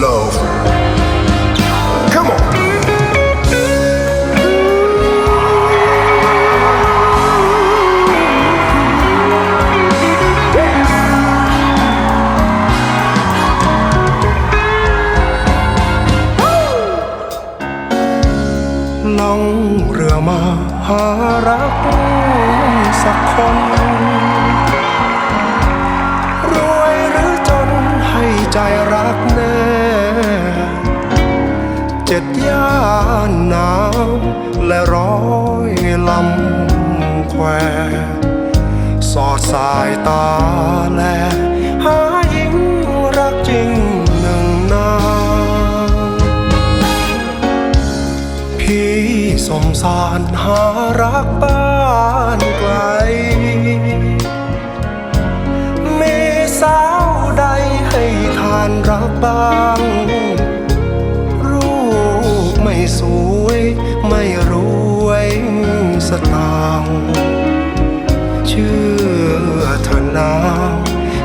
love. Come on. ล่องเรือมาหารักสักคน หนาำและร้อยลำแควสอดสายตาแลหาหญิงรักจริงหนึ่งนางพี่สมสารหารักบ้านไกล มีสาวใดให้ทานรักบ้าง สวย ไม่รวยสตางค์เชื่อเถอะนา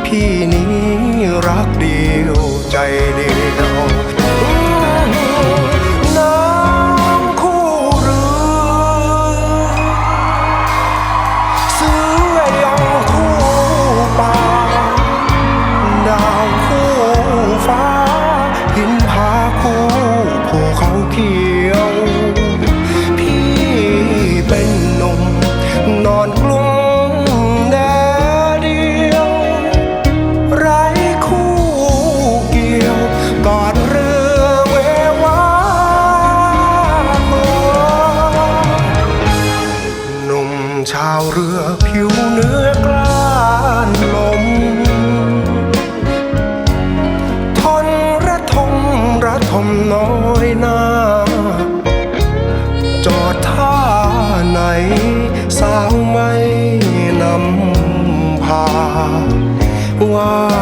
พี่นี้รักเดียวใจเดียว ชาวเรือผิวเนื้อกล้านลม ทนระทมระทมน้อยหน้า จอดท่าไหน สาวไม่นำพาว่า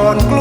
on glory.